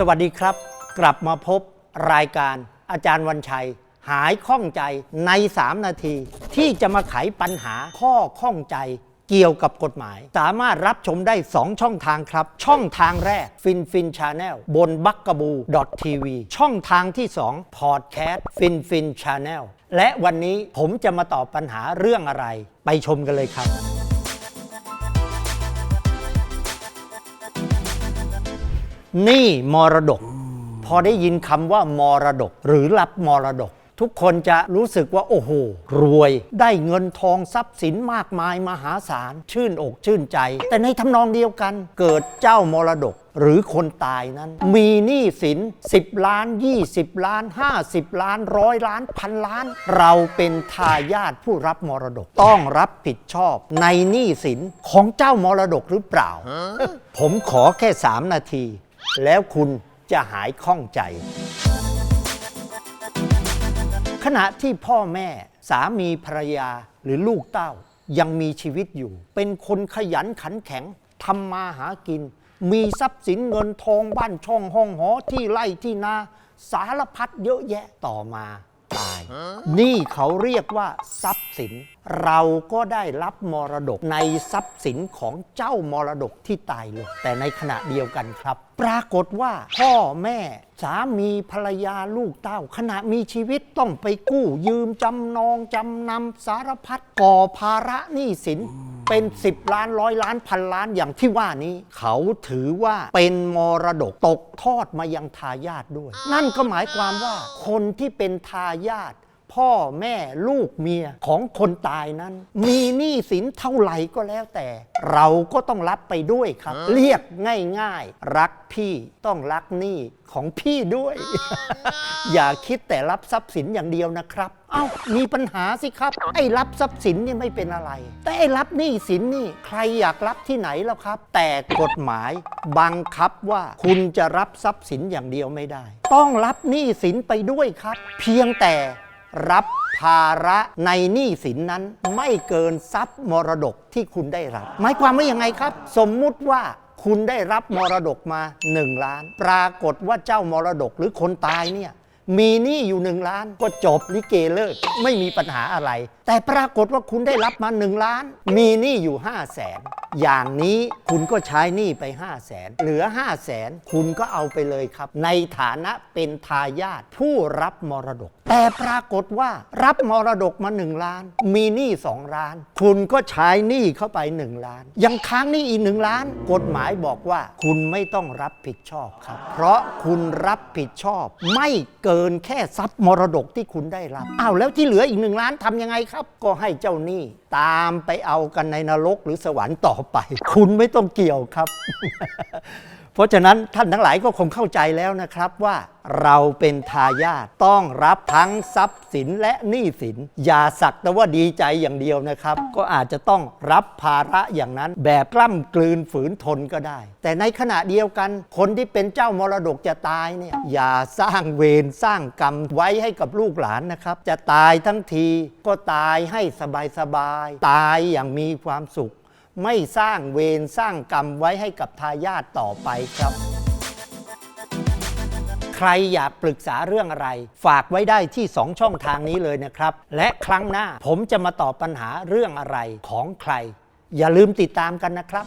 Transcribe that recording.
สวัสดีครับ กลับมาพบรายการอาจารย์วันชัย หายข้องใจใน 3 นาที ที่จะมาไขปัญหาข้อข้องใจเกี่ยวกับกฎหมาย สามารถรับชมได้ 2 ช่องทางครับ ช่องทางแรกฟินฟินชาแนลบนบักกบูทีวีช่องทางที่2พอดแคสต์ฟินฟินชาแนลและวันนี้ผมจะมาตอบปัญหาเรื่องอะไร ไปชมกันเลยครับ หนี่มรดก พอได้ยินคำว่ามรดก หรือรับมรดก ทุกคนจะรู้สึกว่าโอ้โห รวยได้เงินทองทรัพย์สินมากมายมหาศาล ชื่นอกชื่นใจ แต่ในทำนองเดียวกัน เกิดเจ้ามรดกหรือคนตายนั้น มีหนี้สิน 10 ล้าน 20 ล้าน 50 ล้านร้อยล้านพันล้าน เราเป็นทายาทผู้รับมรดก ต้องรับผิดชอบในหนี้สินของเจ้ามรดกหรือเปล่า ผมขอแค่ 3 นาที แล้วคุณจะหายข้องใจ ขณะที่พ่อแม่สามีภรรยาหรือลูกเต้ายังมีชีวิตอยู่ เป็นคนขยันขันแข็งทำมาหากิน มีทรัพย์สินเงินทองบ้านช่องห้องหอที่ไร่ที่นาสารพัดเยอะแยะต่อมา นี่เขาเรียกว่าทรัพย์สิน เราก็ได้รับมรดกในทรัพย์สินของเจ้ามรดกที่ตายลงแต่ในขณะเดียวกันครับ ปรากฏว่าพ่อแม่สามีภรรยาลูกเต้า ขณะมีชีวิตต้องไปกู้ ยืมจำนองจำนำสารพัดก่อภาระหนี้สิน เป็น 10 ล้านร้อยล้านพันล้านอย่างที่ว่านี้ เขาถือว่าเป็นมรดกตกทอดมายังทายาทด้วย นั่นก็หมายความว่าคนที่เป็นทายาท พ่อแม่ลูกเมียของคนตายนั้น มีหนี้สินเท่าไหร่ก็แล้วแต่ เราก็ต้องรับไปด้วยครับ เรียกง่ายๆ รักพี่ต้องรักหนี้ของพี่ด้วย อย่าคิดแต่รับทรัพย์สินอย่างเดียวนะครับ เอ้ามีปัญหาสิครับ ไอ้รับทรัพย์สินนี่ไม่เป็นอะไร แต่ไอ้รับหนี้สินนี่ใครอยากรับที่ไหนแล้วครับ แต่กฎหมายบังคับว่าคุณจะรับทรัพย์สินอย่างเดียวไม่ได้ ต้องรับหนี้สินไปด้วยครับ เพียงแต่ รับภาระในหนี้สินนั้นไม่เกินทรัพย์มรดกที่คุณได้รับ หมายความว่ายังไงครับ สมมุติว่าคุณได้รับมรดกมา 1 ล้าน ปรากฏว่าเจ้ามรดกหรือคนตายเนี่ย มีหนี้อยู่1ล้าน ก็จบลิเกเลิกไม่มีปัญหาอะไร แต่ปรากฏว่าคุณได้รับมา1ล้าน มีหนี้อยู่5 0 0แสนอย่างนี้คุณก็ใช้หนี้ไป 5 0 0แสนเหลือ 5 0 0แสนคุณก็เอาไปเลยครับ ในฐานะเป็นทายาทผู้รับมรดก แต่ปรากฏว่ารับมรดกมา 1 ล้าน มีหนี้2ล้าน คุณก็ใช้หนี้เข้าไป 1 ล้าน ยังค้างหนี้อีก 1 ล้าน กฎหมายบอกว่า คุณไม่ต้องรับผิดชอบครับ เพราะคุณรับผิดชอบไม่เกินินแค่ทรัพย์มรดกที่คุณได้รับอ้าวแล้วที่เหลืออีกหนึ่งล้านทำยังไงครับ ก็ให้เจ้าหนี้ตามไปเอากันในนรกหรือสวรรค์ต่อไป คุณไม่ต้องเกี่ยวครับ เพราะฉะนั้นท่านทั้งหลายก็คงเข้าใจแล้วนะครับว่าเราเป็นทายาทต้องรับทั้งทรัพย์สินและหนี้สิน อย่าสักแต่ว่าดีใจอย่างเดียวนะครับ ก็อาจจะต้องรับภาระอย่างนั้น แบบกล้ำกลืนฝืนทนก็ได้ แต่ในขณะเดียวกัน คนที่เป็นเจ้ามรดกจะตายเนี่ยอย่าสร้างเวรสร้างกรรมไว้ให้กับลูกหลานนะครับ จะตายทั้งทีก็ตายให้สบายๆตายอย่างมีความสุข ไม่สร้างเวรสร้างกรรมไว้ให้กับทายาทต่อไปครับ ใครอยากปรึกษาเรื่องอะไร ฝากไว้ได้ที่ 2 ช่องทางนี้เลยนะครับ และครั้งหน้าผมจะมาตอบปัญหาเรื่องอะไรของใคร อย่าลืมติดตามกันนะครับ